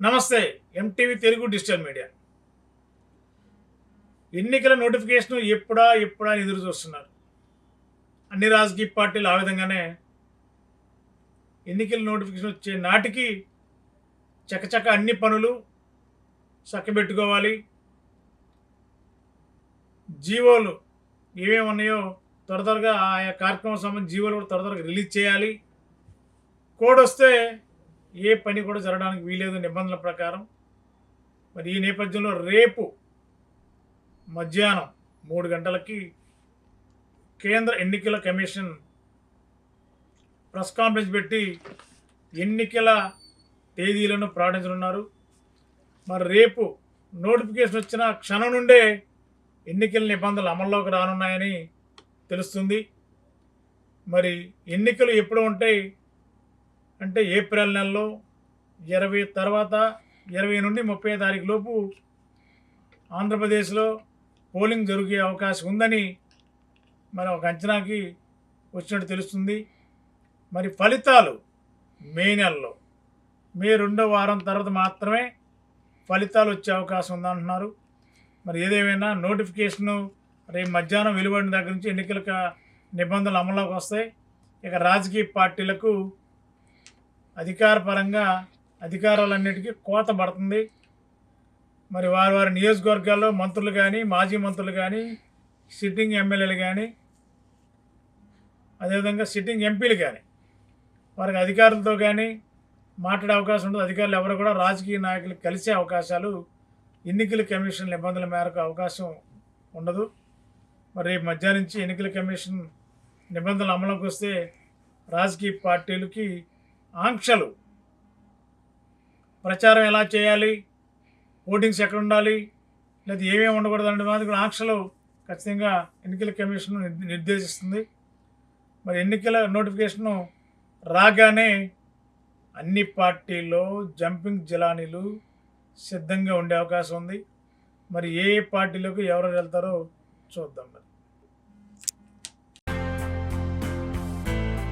నమస్తే MTV Telugu digital media. ఎన్నికల notification ఎప్పుడా ఎప్పుడా అని ఎదురు చూస్తున్నారు. అన్ని రాజకీయ పార్టీలు ఆ విధంగానే ఎన్నికల నోటిఫికేషన్ వచ్చే నాటికి చకచక అన్ని పనులు చక్కబెట్టుకోవాలి జీవోలు ఏమేమి ఉన్నాయో త్వర త్వరగా ఆయా కార్యక్రమం సంబంధించి జీవోలు కూడా త్వర త్వరగా రిలీజ్ చేయాలి. కోడ్ వస్తే ఏ పని కూడా జరగడానికి వీలేదు నిబంధనల ప్రకారం. మరి ఈ నేపథ్యంలో రేపు మధ్యాహ్నం మూడు గంటలకి కేంద్ర ఎన్నికల కమిషన్ ప్రెస్ కాన్ఫరెన్స్ పెట్టి ఎన్నికల తేదీలను ప్రకటించనున్నారు. మరి రేపు నోటిఫికేషన్ వచ్చిన క్షణం నుండే ఎన్నికల నిబంధనలు అమల్లోకి రానున్నాయని తెలుస్తుంది. మరి ఎన్నికలు ఎప్పుడు ఉంటాయి? అంటే ఏప్రిల్ నెలలో ఇరవై తర్వాత ఇరవై నుండి ముప్పై తారీఖు లోపు ఆంధ్రప్రదేశ్లో పోలింగ్ జరిగే అవకాశం ఉందని మరి ఒక అంచనాకి వచ్చినట్టు తెలుస్తుంది. మరి ఫలితాలు మే నెలలో. మే రెండో వారం తర్వాత మాత్రమే ఫలితాలు వచ్చే అవకాశం ఉందంటున్నారు. మరి ఏదేమైనా నోటిఫికేషను రేపు మధ్యాహ్నం వెలువడిన దగ్గర నుంచి ఎన్నికల నిబంధనలు అమల్లోకి వస్తాయి. ఇక రాజకీయ పార్టీలకు అధికారపరంగా అధికారాలన్నిటికీ కోత పడుతుంది. మరి వారి వారి నియోజకవర్గాల్లో మంత్రులు కానీ మాజీ మంత్రులు కానీ సిట్టింగ్ ఎమ్మెల్యేలు కానీ అదేవిధంగా సిట్టింగ్ ఎంపీలు కానీ వారికి అధికారులతో కానీ మాట్లాడే అవకాశం ఉండదు. అధికారులు ఎవరు కూడా రాజకీయ నాయకులు కలిసే అవకాశాలు ఎన్నికల కమిషన్ నిబంధనల మేరకు అవకాశం ఉండదు. మరి రేపు మధ్యాహ్నం నుంచి ఎన్నికల కమిషన్ నిబంధనలు అమలుకి వస్తే రాజకీయ పార్టీలకి ఆంక్షలు. ప్రచారం ఎలా చేయాలి? ఓటింగ్స్ ఎక్కడ ఉండాలి లేదా ఏమేమి ఉండకూడదు అనే మాది కూడా ఆంక్షలు ఖచ్చితంగా ఎన్నికల కమిషన్ నిర్దేశిస్తుంది. మరి ఎన్నికల నోటిఫికేషను రాగానే అన్ని పార్టీల్లో జంపింగ్ జలానీలు సిద్ధంగా ఉండే అవకాశం ఉంది. మరి ఏ ఏ పార్టీలకు ఎవరు వెళ్తారో చూద్దాం మరి.